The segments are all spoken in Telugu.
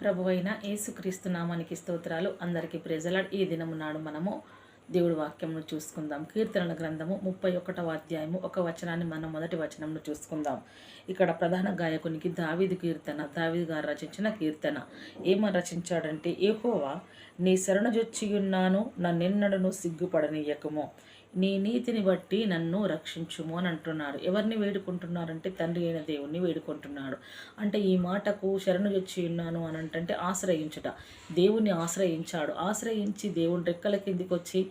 ప్రభు అయిన యేసుక్రీస్తు నామానికి స్తోత్రాలు. అందరికీ ప్రెజలాడ్. ఈ దినము నాడు మనము దేవుడి వాక్యమును చూసుకుందాం. కీర్తనల గ్రంథము ముప్పై ఒకటవ అధ్యాయము ఒక వచనాన్ని మనం మొదటి వచనమును చూసుకుందాం. ఇక్కడ ప్రధాన గాయకునికి దావీదు కీర్తన దావీదు గారు రచించిన కీర్తన. ఏమని రచించాడంటే ఏహోవా నీ శరణజొచ్చియున్నాను నన్నెన్నడను సిగ్గుపడనీయకము. నీ నీతిని బట్టి నన్ను రక్షించుము అని అంటున్నాడు ఎవరిని వేడుకుంటున్నారంటే తండ్రి అయిన దేవుణ్ణి వేడుకుంటున్నాడు. అంటే ఈ మాటకు శరణు వచ్చి ఉన్నాను అని అంటే ఆశ్రయించుట. దేవుణ్ణి ఆశ్రయించాడు. ఆశ్రయించి దేవుని రెక్కల కిందికి వచ్చి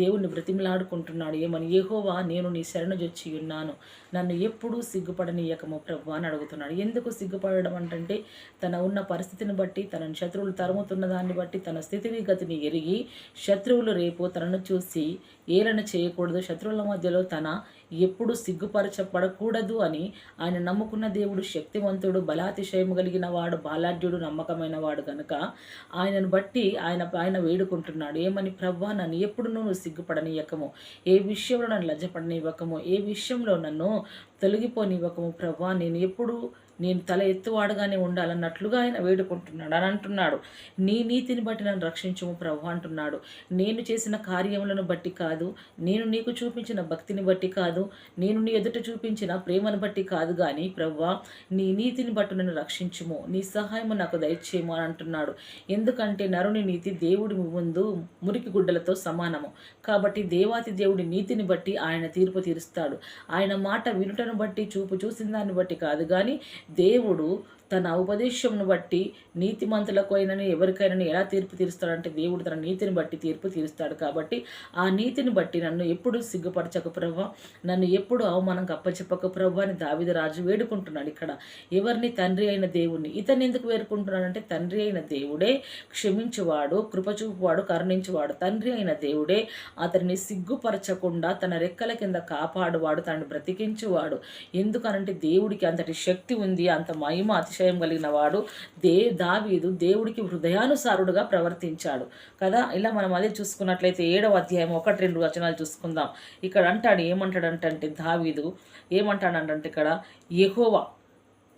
దేవుణ్ణి బ్రతిమలాడుకుంటున్నాడు. ఏమని? ఏహోవా నేను నీ శరణు జొచ్చి ఉన్నాను. నన్ను ఎప్పుడూ సిగ్గుపడనీయకము ప్రభు అని అడుగుతున్నాడు. ఎందుకు సిగ్గుపడడం అంటే తన ఉన్న పరిస్థితిని బట్టి తన శత్రువులు తరుముతున్న దాన్ని బట్టి తన స్థితిని గతిని ఎరిగి శత్రువులు రేపు తనను చూసి ఏలన చేయకూడదు. శత్రువుల మధ్యలో తన ఎప్పుడు సిగ్గుపరచబడకూడదు అని ఆయన నమ్ముకున్న దేవుడు శక్తివంతుడు బలాతిశయం కలిగిన వాడు బాలాఢ్యుడు నమ్మకమైన వాడు కనుక ఆయనను బట్టి ఆయన ఆయన వేడుకుంటున్నాడు. ఏమని? ప్రభా నన్ను ఎప్పుడు నువ్వు సిగ్గుపడనివ్వకము ఏ విషయంలో నన్ను లజ్జపడనివ్వకము ఏ విషయంలో నన్ను తొలగిపోనివ్వకము ప్రభా నేను ఎప్పుడు నేను తల ఎత్తువాడుగానే ఉండాలన్నట్లుగా ఆయన వేడుకుంటున్నాడు అని అంటున్నాడు. నీ నీతిని బట్టి నన్ను రక్షించము ప్రభు అంటున్నాడు. నేను చేసిన కార్యములను బట్టి కాదు నేను నీకు చూపించిన భక్తిని బట్టి కాదు నేను నీ ఎదుట చూపించిన ప్రేమను బట్టి కాదు కానీ ప్రవ్వా నీ నీతిని బట్టి నన్ను రక్షించుము. నీ సహాయము నాకు దయచేయము అని అంటున్నాడు. ఎందుకంటే నరుని నీతి దేవుడి ముందు మురికి గుడ్డలతో సమానము. కాబట్టి దేవాతి దేవుడి నీతిని బట్టి ఆయన తీర్పు తీరుస్తాడు. ఆయన మాట వినుటను బట్టి చూపు చూసిన దాన్ని బట్టి కాదు కానీ దేవుడు తన ఉపదేశంను బట్టి నీతిమంతులకు అయినని ఎవరికైనా ఎలా తీర్పు తీరుస్తాడంటే దేవుడు తన నీతిని బట్టి తీర్పు తీరుస్తాడు కాబట్టి ఆ నీతిని బట్టి నన్ను ఎప్పుడు సిగ్గుపరచక ప్రభా నన్ను ఎప్పుడు అవమానం అప్పచెప్పక ప్రవ్వ అని దావిదరాజు వేడుకుంటున్నాడు ఇక్కడ. ఎవరిని? తండ్రి అయిన దేవుణ్ణి. ఇతన్ని ఎందుకు వేడుకుంటున్నాడంటే తండ్రి అయిన దేవుడే క్షమించువాడు కృపచూపువాడు కరుణించువాడు. తండ్రి అయిన దేవుడే అతన్ని సిగ్గుపరచకుండా తన రెక్కల కింద కాపాడువాడు తనని బ్రతికించువాడు. ఎందుకనంటే దేవుడికి అంతటి శక్తి ఉంది అంత మహిమ అతిశయం కలిగిన వాడు దే దావీదు దేవుడికి హృదయానుసారుడుగా ప్రవర్తించాడు. కదా? ఇలా మనం అదే చూసుకున్నట్లయితే ఏడవ అధ్యాయం ఒకటి రెండు వచనాలు చూసుకుందాం. ఇక్కడ అంటాడు ఏమంటాడంటే దావీదు ఏమంటాడంటే ఇక్కడ యహోవా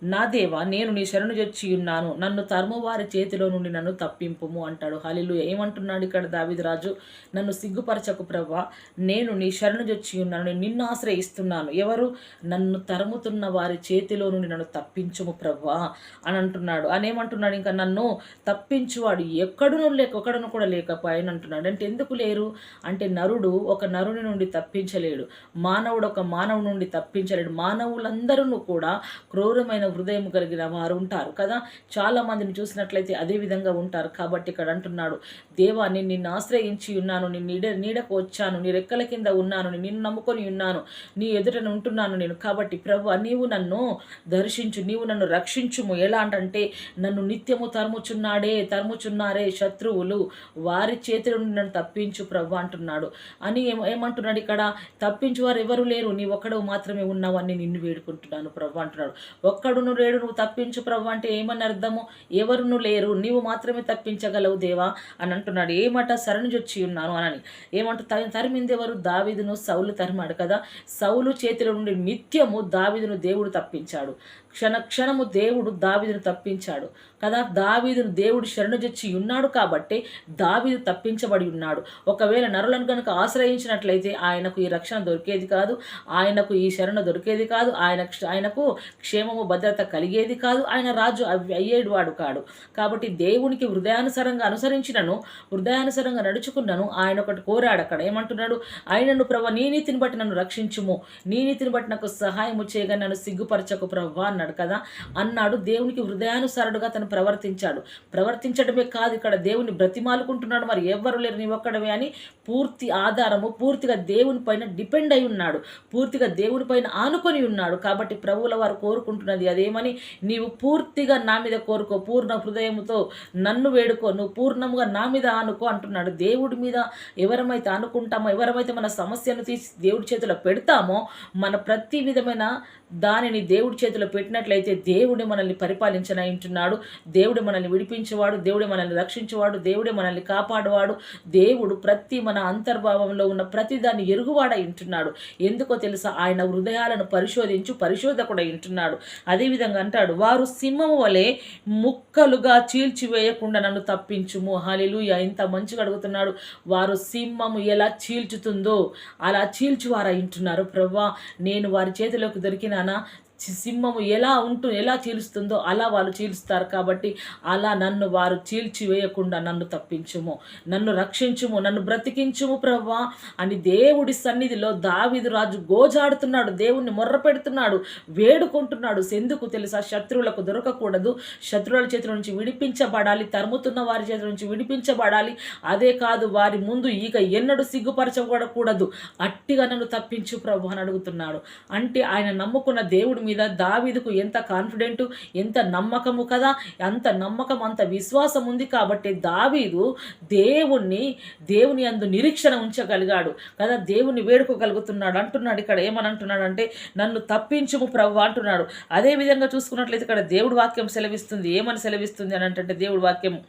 నా దేవా నేను నీ శరణు చొచ్చి ఉన్నాను. నన్ను తరుమువారి చేతిలో నుండి నన్ను తప్పింపుము అంటాడు. హలిలు ఏమంటున్నాడు ఇక్కడ దావిదరాజు నన్ను సిగ్గుపరచకు ప్రభ. నేను నీ శరణు చొచ్చి ఉన్నాను. నేను నిన్ను ఆశ్రయిస్తున్నాను. ఎవరు? నన్ను తరుముతున్న వారి చేతిలో నుండి నన్ను తప్పించుము ప్రభా అని అంటున్నాడు. అని ఏమంటున్నాడు? ఇంకా నన్ను తప్పించువాడు ఎక్కడును లేక ఒకడను కూడా లేకపోయాను అంటున్నాడు. అంటే ఎందుకు లేరు? అంటే నరుడు ఒక నరుని నుండి తప్పించలేడు. మానవుడు ఒక మానవుడి నుండి తప్పించలేడు. మానవులందరూ కూడా క్రూరమైన హృదయం కలిగిన వారు ఉంటారు కదా? చాలా మందిని చూసినట్లయితే అదే విధంగా ఉంటారు. కాబట్టి ఇక్కడ అంటున్నాడు దేవా నేను నిన్ను ఆశ్రయించి ఉన్నాను నిన్ను నీడ నీడకు వచ్చాను నీ రెక్కల కింద ఉన్నాను నిన్ను నమ్ముకొని ఉన్నాను నీ ఎదుట ఉంటున్నాను నేను. కాబట్టి ప్రభు నీవు నన్ను దర్శించు నీవు నన్ను రక్షించుము. ఎలా అంటే నన్ను నిత్యము తరుముచున్నాడే తరుముచున్నారే శత్రువులు. వారి చేతిలో నుండి నన్ను తప్పించు ప్రభు అంటున్నాడు. అని ఏమంటున్నాడు ఇక్కడ? తప్పించు వారు ఎవరు లేరు. నీ ఒక్కడు మాత్రమే ఉన్నావని నిన్ను వేడుకుంటున్నాను. ప్రభు అంటున్నాడు. ఒక్కడు ఎవరును లేడు నువ్వు తప్పించు ప్రభు అంటే ఏమని అర్థము? ఎవరును లేరు నీవు మాత్రమే తప్పించగలవు దేవా? అని అంటున్నాడు. ఏమట శరణుజొచ్చి ఉన్నాను అని ఏమంటూ తరిమింది ఎవరు దావిదును సౌలు తరిమాడు కదా. సౌలు చేతిలో నుండి నిత్యము దావిదును దేవుడు తప్పించాడు. క్షణ క్షణము దేవుడు దావీదును తప్పించాడు. కదా దావీదును దేవుడు శరణుజొచ్చి ఉన్నాడు కాబట్టి దావీదు తప్పించబడి ఉన్నాడు. ఒకవేళ నరులను కనుక ఆశ్రయించినట్లయితే ఆయనకు ఈ రక్షణ దొరికేది కాదు ఆయనకు ఈ శరణ దొరికేది కాదు ఆయన ఆయనకు క్షేమము భద్రత కలిగేది కాదు ఆయన రాజు అయ్యేడు వాడు కాడు. కాబట్టి దేవునికి హృదయానుసారంగా అనుసరించినను హృదయానుసారంగా నడుచుకున్నాను ఆయన ఒకటి కోరాడు అక్కడ. ఏమంటున్నాడు? ఆయనను ప్రభ నీ నీతిని బట్టి నన్ను రక్షించుము. నీ నీతిని బట్టి నాకు సహాయము చేయగా నన్ను సిగ్గుపరచకు ప్రభా అన్నాడు కదా? అన్నాడు దేవునికి హృదయానుసారుడుగా తను ప్రవర్తించాడు. ప్రవర్తించడమే కాదు ఇక్కడ దేవుని బ్రతిమాలుకుంటున్నాడు. మరి ఎవ్వరు లేరు నీ ఒక్కడమే అని పూర్తి ఆధారము పూర్తిగా దేవుని పైన డిపెండ్ అయి ఉన్నాడు. పూర్తిగా దేవుని పైన ఆనుకొని ఉన్నాడు. కాబట్టి ప్రభువుల వారు కోరుకుంటున్నది అదేమని నీవు పూర్తిగా నా మీద కోరుకో పూర్ణ హృదయముతో నన్ను వేడుకో నువ్వు పూర్ణముగా నా మీద ఆనుకో అంటున్నాడు. దేవుడి మీద ఎవరమైతే అనుకుంటామో ఎవరమైతే మన సమస్యను తీసి దేవుడి చేతిలో పెడతామో మన ప్రతి విధమైన దానిని దేవుడి చేతిలో పెట్టినట్లయితే దేవుడి మనల్ని పరిపాలించనంటున్నాడు దేవుడే మనల్ని విడిపించేవాడు దేవుడే మనల్ని రక్షించేవాడు దేవుడే మనల్ని కాపాడువాడు. దేవుడు ప్రతి మన అంతర్భావంలో ఉన్న ప్రతి దాన్ని ఎరుగువాడ ఇంటున్నాడు ఎందుకో తెలుసా? ఆయన హృదయాలను పరిశోధించు పరిశోధకుడై ఇంటున్నాడు అదేవిధంగా అంటాడు వారు సింహము వలె ముక్కలుగా చీల్చివేయకుండా నన్ను తప్పించుము. హాలిలుయ ఇంత మంచిగా అడుగుతున్నాడు. వారు సింహము ఎలా చీల్చుతుందో అలా చీల్చువారా ఇంటున్నారు ప్రవ్వా నేను వారి చేతిలోకి దొరికిన बनाना సింహము ఎలా ఉంటూ ఎలా చీలుస్తుందో అలా వాళ్ళు చీలుస్తారు కాబట్టి అలా నన్ను వారు చీల్చి వేయకుండా నన్ను తప్పించుము. నన్ను రక్షించుము నన్ను బ్రతికించుము ప్రవ్వా అని దేవుడి సన్నిధిలో దావిదు రాజు గోజాడుతున్నాడు దేవుణ్ణి మొర్ర పెడుతున్నాడు వేడుకుంటున్నాడు. ఎందుకు తెలుసా? శత్రువులకు దొరకకూడదు. శత్రువుల చేతి నుంచి విడిపించబడాలి తరుముతున్న వారి చేతి నుంచి విడిపించబడాలి. అదే కాదు వారి ముందు ఇక ఎన్నడూ సిగ్గుపరచబడకూడదు అట్టిగా నన్ను తప్పించు ప్రభు అని అడుగుతున్నాడు. అంటే ఆయన నమ్ముకున్న దేవుడి మీద దావీదుకు ఎంత కాన్ఫిడెంట్ ఎంత నమ్మకము కదా? అంత నమ్మకం అంత విశ్వాసం ఉంది కాబట్టి దావీదు దేవుణ్ణి దేవుని అందు నిరీక్షణ ఉంచగలిగాడు. కదా దేవుని వేడుకోగలుగుతున్నాడు. అంటున్నాడు ఇక్కడ ఏమని అంటున్నాడు అంటే నన్ను తప్పించుము ప్రభు అంటున్నాడు. అదే విధంగా చూసుకున్నట్లయితే ఇక్కడ దేవుడు వాక్యం సెలవిస్తుంది. ఏమని సెలవిస్తుంది అని అంటే దేవుడి వాక్యం.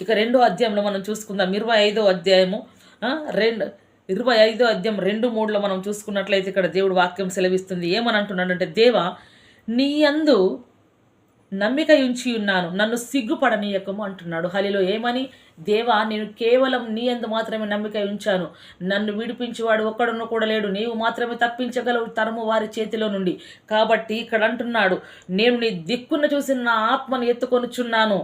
ఇక రెండో అధ్యాయంలో మనం చూసుకుందాం. ఇరవై ఐదో అధ్యాయము రెండు ఇరవై ఐదో అధ్యాయం రెండు మూడులో మనం చూసుకున్నట్లయితే ఇక్కడ దేవుడు వాక్యం సెలవిస్తుంది. ఏమని అంటున్నాడంటే దేవా నీ అందు నమ్మిక ఉంచి ఉన్నాను. నన్ను సిగ్గుపడనీయకము అంటున్నాడు. హలిలో ఏమని? దేవా నేను కేవలం నీ అందు మాత్రమే నమ్మిక ఉంచాను. నన్ను విడిపించేవాడు ఒక్కడున్న కూడా లేడు. నీవు మాత్రమే తప్పించగలవు తరము వారి చేతిలో నుండి. కాబట్టి ఇక్కడ అంటున్నాడు నేను నీ దిక్కున చూసిన నా ఆత్మను ఎత్తుకొనుచున్నాను.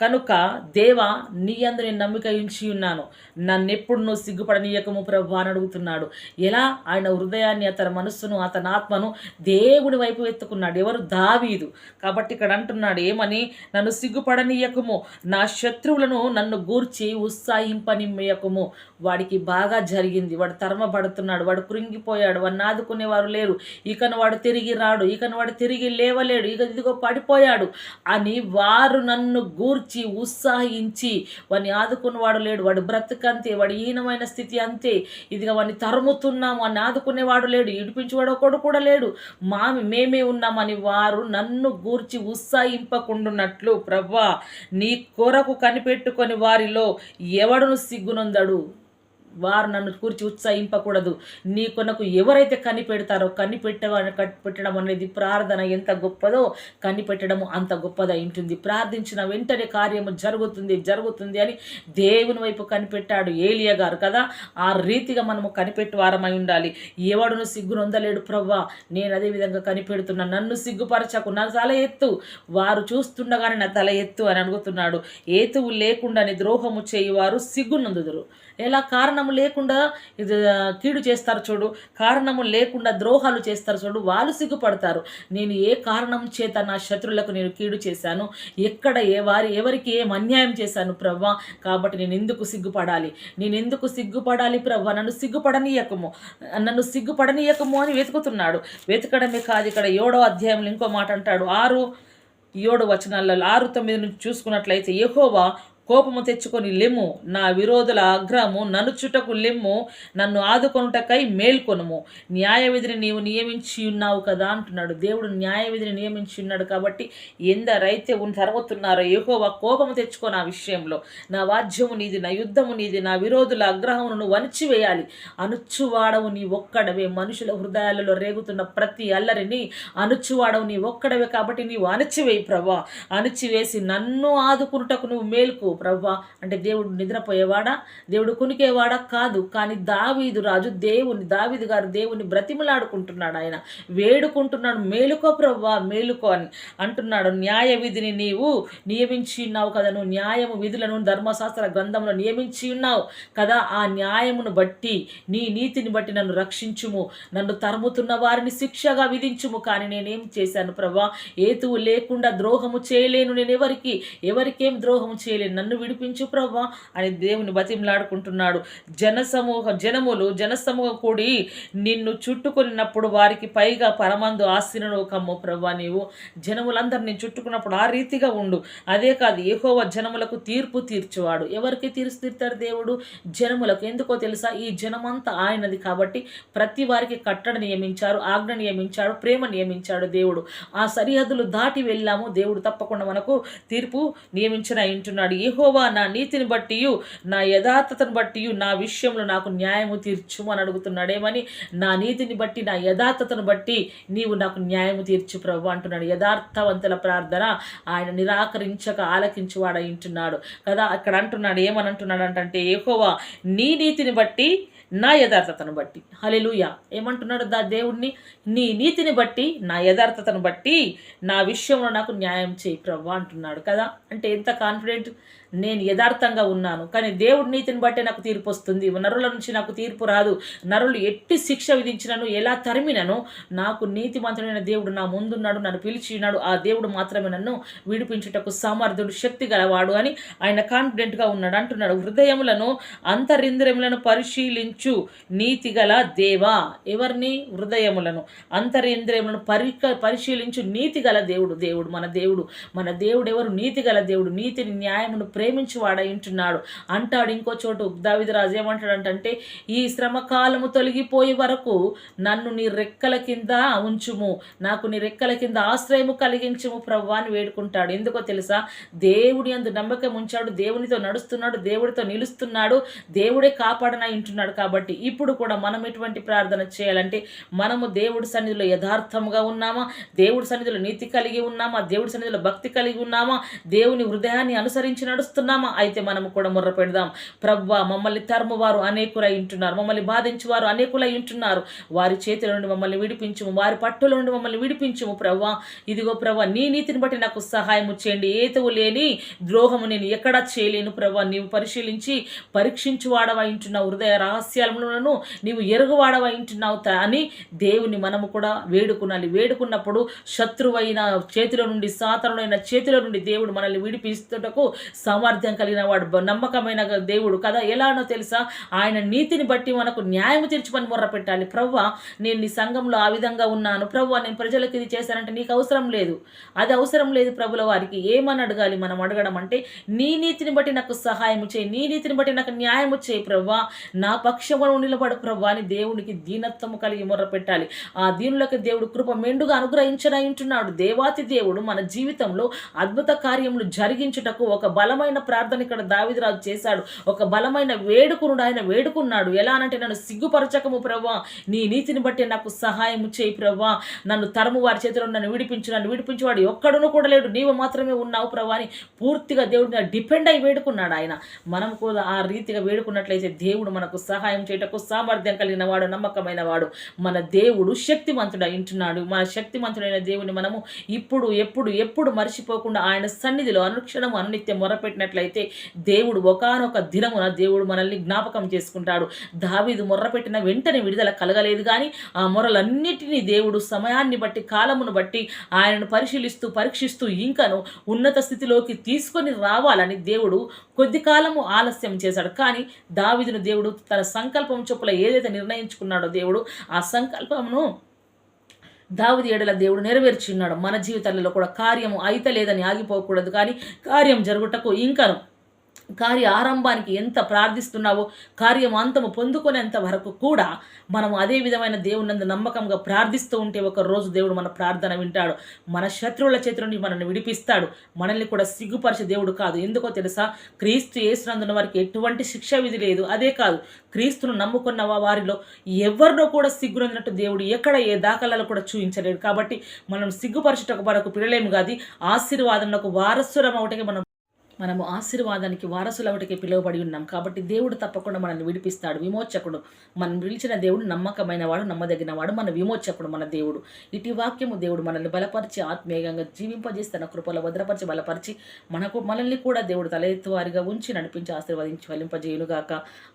కనుక దేవా నీ అందు నేను నమ్మిక ఉంచి ఉన్నాను. నన్నెప్పుడు నువ్వు సిగ్గుపడనీయకము ప్రభు అని అడుగుతున్నాడు. ఎలా? ఆయన హృదయాన్ని అతని మనస్సును అతని ఆత్మను దేవుని వైపు ఎత్తుకున్నాడు ఎవరు? దావీదు. కాబట్టి ఇక్కడ అంటున్నాడు ఏమని? నన్ను సిగ్గుపడనీయకము. నా శత్రువులను నన్ను గూర్చి ఉత్సాహింపనిమ్మయకము. వాడికి బాగా జరిగింది. వాడు తరమబడుతున్నాడు. వాడు కృంగిపోయాడు. వాడిని ఆదుకునేవారు లేరు. ఇకను వాడు తిరిగి రాడు. ఇకను వాడు తిరిగి లేవలేడు. ఇక ఇదిగో పడిపోయాడు. అని వారు నన్ను గూర్చి ఉత్సాహించి వాడిని ఆదుకున్నవాడు లేడు వాడు బ్రతుకంతే వాడి హీనమైన స్థితి అంతే. ఇదిగా వాడిని తరుముతున్నాం వాడిని ఆదుకునేవాడు లేడు ఇడిపించేవాడు ఒకడు కూడా లేడు. మా మేమే ఉన్నామని వారు నన్ను గూర్చి ఉత్సాహింపకుండున్నట్లు ప్రభా నీ కొరకు కనిపెట్టుకొని వారిలో ఎవడును సిగ్గునొందడు? వారు నన్ను కూర్చి ఉత్సాహింపకూడదు. నీ కొనకు ఎవరైతే కనిపెడతారో కనిపెట్ట పెట్టడం అనేది ప్రార్థన ఎంత గొప్పదో కనిపెట్టడం అంత గొప్పదై ఉంటుంది. ప్రార్థించిన వెంటనే కార్యము జరుగుతుంది జరుగుతుంది అని దేవుని వైపు కనిపెట్టాడు ఏలియ గారు కదా. ఆ రీతిగా మనము కనిపెట్టు వారమై ఉండాలి. ఎవడును సిగ్గునొందలేడు ప్రవ్వా. నేను అదే విధంగా కనిపెడుతున్నా. నన్ను సిగ్గుపరచకు. నా తల ఎత్తు. వారు చూస్తుండగానే నా తల ఎత్తు అని అడుగుతున్నాడు. ఏతువు లేకుండానే ద్రోహము చేయువారు సిగ్గునందుదురు. ఎలా కారణము లేకుండా ఇది కీడు చేస్తారు చూడు కారణము లేకుండా ద్రోహాలు చేస్తారు చూడు వాళ్ళు సిగ్గుపడతారు. నేను ఏ కారణం చేత నా శత్రువులకు నేను కీడు చేశాను? ఎక్కడ ఏ వారి ఎవరికి ఏం అన్యాయం చేశాను ప్రవ్వా? కాబట్టి నేను ఎందుకు సిగ్గుపడాలి? నేను ఎందుకు సిగ్గుపడాలి ప్రవ్వా? నన్ను సిగ్గుపడనీయకము. నన్ను సిగ్గుపడనీయకము అని వెతుకుతున్నాడు. వెతకడమే కాదు ఇక్కడ ఏడో అధ్యాయంలో ఇంకో మాట అంటాడు. ఆరు ఏడు వచనాలలో ఆరు తొమ్మిది నుంచి చూసుకున్నట్లయితే యహోవా కోపము తెచ్చుకొని లెమ్ము. నా విరోధుల అగ్రహము ననుచుటకు లెమ్ము. నన్ను ఆదుకొనుటకై మేల్కొనుము. న్యాయ విధిని నీవు నియమించి ఉన్నావు కదా అంటున్నాడు. దేవుడు న్యాయ విధిని నియమించి ఉన్నాడు కాబట్టి ఎందరైతే ఉన్న తర్వతున్నారో యెహోవా కోపము తెచ్చుకో నా విషయంలో. నా వాద్యము నీది నా యుద్ధము నీది నా విరోధుల అగ్రహమును నువ్వు అణిచివేయాలి. అణుచువాడవు నీ ఒక్కడవే. మనుషుల హృదయాలలో రేగుతున్న ప్రతి అల్లరిని అణుచువాడవు నీ ఒక్కడవే కాబట్టి నీవు అణచివేయి ప్రభా. అణచివేసి నన్ను ఆదుకునుటకు నువ్వు మేలుకు. ప్రవ్వ. అంటే దేవుడు నిద్రపోయేవాడా? దేవుడు కునికేవాడా కాదు. కానీ దావీదు రాజు దేవుని దావీదు గారు దేవుని బ్రతిమలాడుకుంటున్నాడు ఆయన. వేడుకుంటున్నాడు మేలుకో ప్రభా మేలుకో అని అంటున్నాడు. న్యాయ విధిని నీవు నియమించి ఉన్నావు కదా నువ్వు న్యాయము విధులను ధర్మశాస్త్ర గ్రంథంలో నియమించి ఉన్నావు కదా ఆ న్యాయమును బట్టి నీ నీతిని బట్టి నన్ను రక్షించుము. నన్ను తరుముతున్న వారిని శిక్షగా విధించుము. కానీ నేనేం చేశాను ప్రభా ఏతువు లేకుండా ద్రోహము చేయలేను నేను ఎవరికి? ఎవరికేం ద్రోహము చేయలేను? నన్ను విడిపించు ప్రభా అని దేవుని బతిమలాడుకుంటున్నాడు. జనసమూహ జనములు జనసమూహం కూడి నిన్ను చుట్టుకున్నప్పుడు వారికి పైగా పరమందు ఆశీనుడు కమ్ము ప్రభా నీవు. జనములందరినీ చుట్టుకున్నప్పుడు ఆ రీతిగా ఉండు. అదే కాదు ఏహోవ జనములకు తీర్పు తీర్చువాడు. ఎవరికి తీర్పు తీర్తాడు దేవుడు? జనములకు. ఎందుకో తెలుసా? ఈ జనమంతా ఆయనది కాబట్టి ప్రతి వారికి కట్టడ నియమించారు ఆజ్ఞ నియమించాడు ప్రేమ నియమించాడు దేవుడు. ఆ సరిహద్దులు దాటి వెళ్ళాము. దేవుడు తప్పకుండా మనకు తీర్పు నియమించిన ఇంటున్నాడు. ఏహోవా నా నీతిని బట్టి నా యథార్థతను బట్టి నా విషయంలో నాకు న్యాయము తీర్చు అని అడుగుతున్నాడేమని నా నీతిని బట్టి నా యథార్థతను బట్టి నీవు నాకు న్యాయము తీర్చు ప్రభు అంటున్నాడు. యథార్థవంతుల ప్రార్థన ఆయన నిరాకరించక ఆలకించువాడ ఇంటున్నాడు కదా అక్కడ అంటున్నాడు ఏమని అంటున్నాడు అంటే ఏహోవా నీ నీతిని బట్టి నా యథార్థతను బట్టి. హలెలుయ ఏమంటున్నాడు దా దేవుణ్ణి? నీ నీతిని బట్టి నా యథార్థతను బట్టి నా విషయంలో నాకు న్యాయం చేయి ప్రభు అంటున్నాడు కదా. అంటే ఎంత కాన్ఫిడెంట్ నేను యథార్థంగా ఉన్నాను. కానీ దేవుడి నీతిని బట్టే నాకు తీర్పు వస్తుంది. నరుల నుంచి నాకు తీర్పు రాదు. నరులు ఎట్టి శిక్ష విధించినను ఎలా తరిమినను నాకు నీతిమంతుడైన దేవుడు నా ముందున్నాడు నన్ను పిలిచినాడు. ఆ దేవుడు మాత్రమే నన్ను విడిపించుటకు సమర్థుడు శక్తి గలవాడు అని ఆయన కాన్ఫిడెంట్గా ఉన్నాడు. అంటున్నాడు హృదయములను అంతరింద్రియములను పరిశీలించు నీతి గల దేవా. ఎవరిని? హృదయములను. అంతరింద్రియములను పరి పరిశీలించు నీతి గల దేవుడు దేవుడు మన దేవుడు. మన దేవుడు ఎవరు? నీతి గల దేవుడు. నీతిని న్యాయమును ప్రేమించువాడై ఉంటున్నాడు. అంటాడు ఇంకో చోటు. దావిదరాజు ఏమంటాడంటే ఈ శ్రమ కాలము తొలగిపోయే వరకు నన్ను నీ రెక్కల కింద ఉంచుము. నాకు నీ రెక్కల కింద ఆశ్రయము కలిగించుము ప్రవ్వా అని వేడుకుంటాడు. ఎందుకో తెలుసా? దేవుడి అందు నమ్మకం ఉంచాడు. దేవునితో నడుస్తున్నాడు. దేవుడితో నిలుస్తున్నాడు. దేవుడే కాపాడన ఉంటున్నాడు కాబట్టి ఇప్పుడు కూడా మనం ఎటువంటి ప్రార్థన చేయాలంటే మనము దేవుడి సన్నిధిలో యథార్థముగా ఉన్నామా? దేవుడి సన్నిధిలో నీతి కలిగి ఉన్నామా? దేవుడి సన్నిధిలో భక్తి కలిగి ఉన్నామా? దేవుని హృదయాన్ని అనుసరించి నడుస్తున్నామా అయితే మనము కూడా ముర్ర పెడదాం. ప్రవ్వ మమ్మల్ని తరుమువారు అనేకులై ఉంటున్నారు మమ్మల్ని బాధించువారు అనేకులై ఉంటున్నారు వారి చేతిలో నుండి మమ్మల్ని విడిపించుము. వారి పట్టుల నుండి మమ్మల్ని విడిపించుము ప్రవ్వ. ఇదిగో ప్రవ్వ నీ నీతిని బట్టి నాకు సహాయం చేయండి. ఏతువు లేని ద్రోహము నేను ఎక్కడా చేయలేను ప్రవ్వ. నీవు పరిశీలించి పరీక్షించు వాడవై ఉంటున్నావు హృదయ రహస్యాలను నీవు ఎరుగువాడవై ఉంటున్నావు అని దేవుని మనము కూడా వేడుకునాలి. వేడుకున్నప్పుడు శత్రువైన చేతిలో నుండి సాతనుడైన చేతిలో నుండి దేవుడు మనల్ని విడిపిస్తుటకు సామర్థ్యం కలిగిన వాడు నమ్మకమైన దేవుడు కదా? ఎలానో తెలుసా? ఆయన నీతిని బట్టి మనకు న్యాయం తీర్చుకొని మొర్ర పెట్టాలి. ప్రవ్వ నేను నీ సంఘంలో ఆ విధంగా ఉన్నాను. ప్రవ్వ నేను ప్రజలకు ఇది చేశానంటే నీకు అవసరం లేదు. అది అవసరం లేదు ప్రభుల వారికి. ఏమని అడగాలి మనం అడగడం అంటే నీ నీతిని బట్టి నాకు సహాయం చేయి. నీ నీతిని బట్టి నాకు న్యాయం చేయి ప్రవ్వ. నా పక్షమును నిలబడు ప్రవ్వ అని దేవునికి దీనత్వము కలిగి మొర్ర పెట్టాలి. ఆ దీనులకు దేవుడు కృప మెండుగా అనుగ్రహించనంటున్నాడు దేవాతి దేవుడు మన జీవితంలో అద్భుత కార్యములు జరిగించుటకు ఒక బలమైన ప్రార్థన ఇక్కడ దావిదరాజు చేశాడు. ఒక బలమైన వేడుకునుడు ఆయన వేడుకున్నాడు. ఎలా అంటే నన్ను సిగ్గుపరచకము ప్రభా. నీ నీతిని బట్టి నాకు సహాయం చేయి ప్రభా. నన్ను తరము వారి చేతిలో నన్ను విడిపించు నన్ను విడిపించేవాడు ఒక్కడును కూడా లేడు. నీవు మాత్రమే ఉన్నావు ప్రభా అని పూర్తిగా దేవుడిని డిపెండ్ అయి వేడుకున్నాడు ఆయన. మనం కూడా ఆ రీతిగా వేడుకున్నట్లయితే దేవుడు మనకు సహాయం చేయటకు సామర్థ్యం కలిగిన వాడు నమ్మకమైన వాడు. మన దేవుడు శక్తిమంతుడు ఇంటున్నాడు. మన శక్తిమంతుడైన దేవుని మనము ఇప్పుడు ఎప్పుడు ఎప్పుడు మర్చిపోకుండా ఆయన సన్నిధిలో అనుక్షణము అనునిత్యం మొరపెట్టినట్లయితే దేవుడు ఒకనొక దినమున దేవుడు మనల్ని జ్ఞాపకం చేసుకుంటాడు. దావీదు మొర్రపెట్టిన వెంటనే విడుదల కలగలేదు కానీ ఆ మొరలన్నిటినీ దేవుడు సమయాన్ని బట్టి కాలమును బట్టి ఆయనను పరిశీలిస్తూ పరీక్షిస్తూ ఇంకను ఉన్నత స్థితిలోకి తీసుకొని రావాలని దేవుడు కొద్ది కాలము ఆలస్యం చేశాడు. కానీ దావిదును దేవుడు తన సంకల్పం చొప్పుల ఏదైతే నిర్ణయించుకున్నాడో దేవుడు ఆ సంకల్పమును దావుది ఏడల దేవుడు నెరవేర్చున్నాడు. మన జీవితాలలో కూడా కార్యము అయితే లేదని ఆగిపోకూడదు కానీ కార్యం జరుగుటకు ఇంకను. కార్య ఆరంభానికి ఎంత ప్రార్థిస్తున్నావో కార్యం అంతము పొందుకునేంత వరకు కూడా మనం అదే విధమైన దేవునందు నమ్మకంగా ప్రార్థిస్తూ ఉంటే ఒక రోజు దేవుడు మన ప్రార్థన వింటాడు. మన శత్రువుల చేతి నుండి మనల్ని విడిపిస్తాడు. మనల్ని కూడా సిగ్గుపరిచే దేవుడు కాదు. ఎందుకో తెలుసా? క్రీస్తు ఏసునందున వారికి ఎటువంటి శిక్ష విధి లేదు. అదే కాదు క్రీస్తును నమ్ముకున్న వారిలో ఎవరినో కూడా సిగ్గునందినట్టు దేవుడు ఎక్కడ ఏ దాఖలాలు కూడా చూపించలేడు. కాబట్టి మనం సిగ్గుపరచటకు వరకు పిల్లలేము కాదు ఆశీర్వాదంలో వారసురం ఒకటికి మనం మనము ఆశీర్వాదానికి వారసులవటికి పిలువబడి ఉన్నాం. కాబట్టి దేవుడు తప్పకుండా మనల్ని విడిపిస్తాడు విమోచకుడు. మనం పిలిచిన దేవుడు నమ్మకమైన వాడు నమ్మదగిన వాడు మన విమోచకుడు మన దేవుడు. ఇటు వాక్యము దేవుడు మనల్ని బలపరిచి ఆత్మీయంగా జీవింపజేసి తన కృపలో భద్రపరిచి బలపరిచి మనకు మనల్ని కూడా దేవుడు తలెత్తువారిగా ఉంచి నడిపించి ఆశీర్వదించి ఫలింపజేయునుగాక.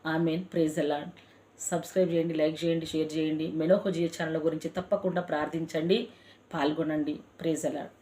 Amen. Praise the Lord subscribe చేయండి లైక్ చేయండి షేర్ చేయండి. మెనోహోజియో ఛానల్ గురించి తప్పకుండా ప్రార్థించండి పాల్గొనండి. ప్రేజ్ అలాడ్